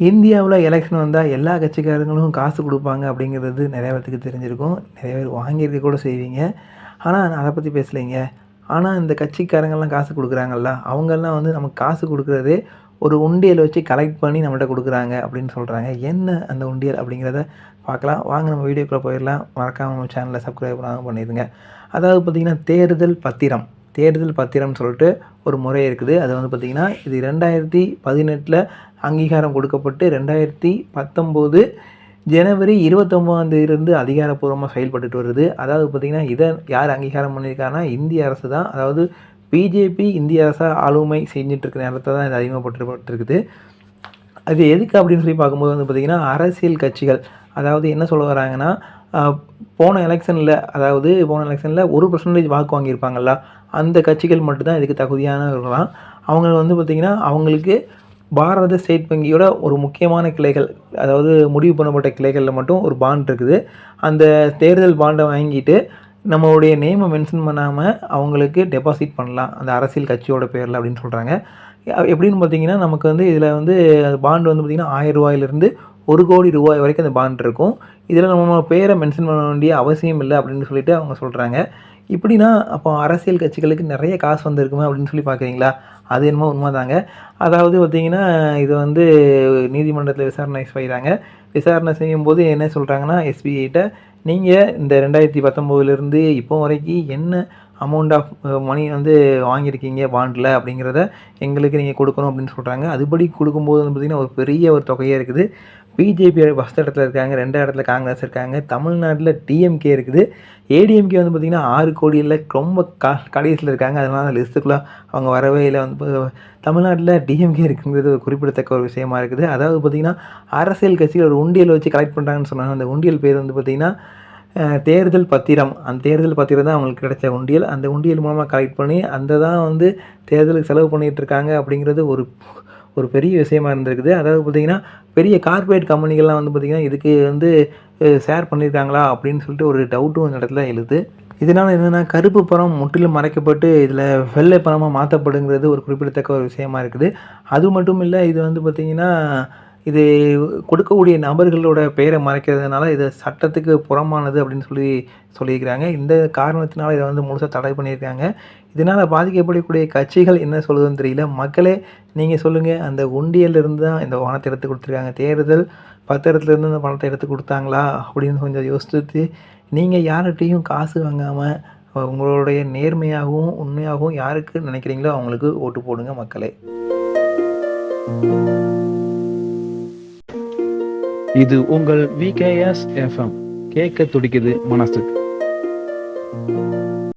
இந்தியாவில் எலெக்ஷன் வந்தால் எல்லா கட்சிக்காரங்களும் காசு கொடுப்பாங்க அப்படிங்கிறது நிறைய பேர்த்துக்கு தெரிஞ்சிருக்கும். நிறைய பேர் வாங்கியிருக்க கூட செய்வீங்க. ஆனால் அதை பற்றி பேசலைங்க. ஆனால் இந்த கட்சிக்காரங்கள்லாம் காசு கொடுக்குறாங்கல்ல அவங்கெல்லாம் வந்து நமக்கு காசு கொடுக்குறதே ஒரு உண்டியல் வச்சு கலெக்ட் பண்ணி நம்மகிட்ட கொடுக்குறாங்க அப்படின்னு சொல்கிறாங்க என்ன அந்த உண்டியல் அப்படிங்கிறத பார்க்கலாம். வாங்க நம்ம வீடியோக்குள்ளே போயிடலாம். மறக்காமல் நம்ம சேனலை சப்ஸ்கிரைப் பண்ணாமல் பண்ணிடுங்க. அதாவது பார்த்திங்கன்னா தேர்தல் பத்திரம். தேர்தல் பத்திரம்னு சொல்லிட்டு ஒரு முறை இருக்குது. அது வந்து பார்த்திங்கன்னா இது ரெண்டாயிரத்தி பதினெட்டில் அங்கீகாரம் கொடுக்கப்பட்டு ரெண்டாயிரத்தி பத்தொம்போது ஜனவரி இருபத்தொம்போதாம் அதிகாரப்பூர்வமாக செயல்பட்டுட்டு வருது. அதாவது பார்த்திங்கன்னா இதை யார் அங்கீகாரம் பண்ணியிருக்காங்கன்னா இந்திய அரசு தான். அதாவது பிஜேபி இந்திய அரசாக ஆளுமை செஞ்சிட்ருக்க நேரத்தை தான் இது அறிமுகப்பட்டுருக்குது அது எதுக்கு அப்படின்னு சொல்லி பார்க்கும்போது வந்து பார்த்திங்கன்னா அரசியல் கட்சிகள் அதாவது என்ன சொல்ல வராங்கன்னா போன எலெக்ஷனில் அதாவது போன எலெக்ஷனில் ஒரு பர்சன்டேஜ் வாக்கு வாங்கியிருப்பாங்கல்ல அந்த கட்சிகள் மட்டும்தான் இதுக்கு தகுதியானவர்களாம் அவங்க வந்து பார்த்திங்கன்னா அவங்களுக்கு பாரத ஸ்டேட் வங்கியோட ஒரு முக்கியமான கிளைகள் அதாவது முடிவு பண்ணப்பட்ட கிளைகளில் மட்டும் ஒரு பாண்ட் இருக்குது. அந்த தேர்தல் பாண்டை வாங்கிட்டு நம்மளுடைய நேமை மென்ஷன் பண்ணாமல் அவங்களுக்கு டெபாசிட் பண்ணலாம். அந்த அரசியல் கட்சியோட பேரில் அப்படின்னு சொல்கிறாங்க எப்படின்னு பார்த்தீங்கன்னா நமக்கு வந்து இதில் வந்து பாண்ட் வந்து பார்த்திங்கன்னா ஆயிரம் ரூபாயிலிருந்து ஒரு கோடி ரூபாய் வரைக்கும் அந்த பாண்ட் இருக்கும். இதில் நம்ம பேரை மென்ஷன் பண்ண வேண்டிய அவசியம் இல்லை அப்படின்னு சொல்லிட்டு அவங்க சொல்கிறாங்க இப்படின்னா அப்போ அரசியல் கட்சிகளுக்கு நிறைய காசு வந்திருக்குமே அப்படின்னு சொல்லி பார்க்குறீங்களா? அது என்னமோ உண்மை தாங்க அதாவது பார்த்தீங்கன்னா இது வந்து நீதிமன்றத்தில் விசாரணை செய்கிறாங்க விசாரணை செய்யும்போது என்ன சொல்கிறாங்கன்னா எஸ்பிஐட்ட நீங்கள் இந்த ரெண்டாயிரத்தி பத்தொம்போதுலேருந்து இப்போ வரைக்கும் என்ன அமௌண்ட் ஆஃப் மணி வந்து வாங்கியிருக்கீங்க பாண்டில் அப்படிங்கிறத எங்களுக்கு நீங்கள் கொடுக்கணும் அப்படின்னு சொல்கிறாங்க அதுபடி கொடுக்கும்போது வந்து பார்த்திங்கன்னா ஒரு பெரிய ஒரு தொகையாக இருக்குது. பிஜேபி ஃபஸ்ட் இடத்துல இருக்காங்க ரெண்டாவது இடத்துல காங்கிரஸ் இருக்காங்க தமிழ்நாட்டில் டிஎம்கே இருக்குது. ஏடிஎம்கே வந்து பார்த்திங்கன்னா ஆறு கோடியில் ரொம்ப க கடைசியில் இருக்காங்க. அதனால் அந்த லிஸ்ட்டுக்குள்ளே அவங்க வரவே இல்லை. வந்து தமிழ்நாட்டில் டிஎம்கே இருக்குங்கிறது ஒரு குறிப்பிடத்தக்க ஒரு விஷயமா இருக்குது. அதாவது பார்த்திங்கன்னா அரசியல் கட்சிகள் ஒரு உண்டியல் வச்சு கலெக்ட் பண்ணுறாங்கன்னு சொன்னாங்க. அந்த உண்டியல் பேர் வந்து பார்த்திங்கன்னா தேர்தல் பத்திரம். அந்த தேர்தல் பத்திரம் தான் அவங்களுக்கு கிடைச்ச உண்டியல். அந்த உண்டியல் மூலமாக கலெக்ட் பண்ணி அந்த தான் வந்து தேர்தலுக்கு செலவு பண்ணிகிட்ருக்காங்க அப்படிங்கிறது ஒரு ஒரு பெரிய விஷயமா இருந்திருக்குது. அதாவது பார்த்திங்கன்னா பெரிய கார்ப்பரேட் கம்பெனிகள்லாம் வந்து பார்த்திங்கன்னா இதுக்கு வந்து ஷேர் பண்ணியிருக்காங்களா அப்படின்னு சொல்லிட்டு ஒரு டவுட்டும் இந்த இடத்துல எழுது. இதனால் என்னென்னா கருப்பு பணம் முற்றிலும் மறைக்கப்பட்டு இதில் வெள்ளை பணமாக மாற்றப்படுங்கிறது ஒரு குறிப்பிடத்தக்க ஒரு விஷயமா இருக்குது. அது மட்டும் இல்லை இது வந்து பார்த்திங்கன்னா இது கொடுக்கக்கூடிய நபர்களோட பெயரை மறைக்கிறதுனால இது சட்டத்துக்கு புறமானது அப்படின்னு சொல்லி சொல்லியிருக்கிறாங்க. இந்த காரணத்தினால இதை வந்து முழுசாக தடை பண்ணியிருக்காங்க. இதனால் பாதிக்கப்படக்கூடிய கட்சிகள் என்ன சொல்லுதுன்னு தெரியல. மக்களே நீங்கள் சொல்லுங்கள் அந்த உண்டியல்லேருந்து தான் இந்த பணத்தை எடுத்து கொடுத்துருக்காங்க. தேர்தல் பத்திரத்துலேருந்து அந்த பணத்தை எடுத்து கொடுத்தாங்களா அப்படின்னு கொஞ்சம் யோசித்து நீங்கள் யார்கிட்டையும் காசு வாங்காமல் உங்களுடைய நேர்மையாகவும் உண்மையாகவும் யாருக்கு நினைக்கிறீங்களோ அவங்களுக்கு ஓட்டு போடுங்க மக்களே. இது உங்கள் விகேஎஸ் எஃப்எம் கேட்க துடிக்குது மனசுக்கு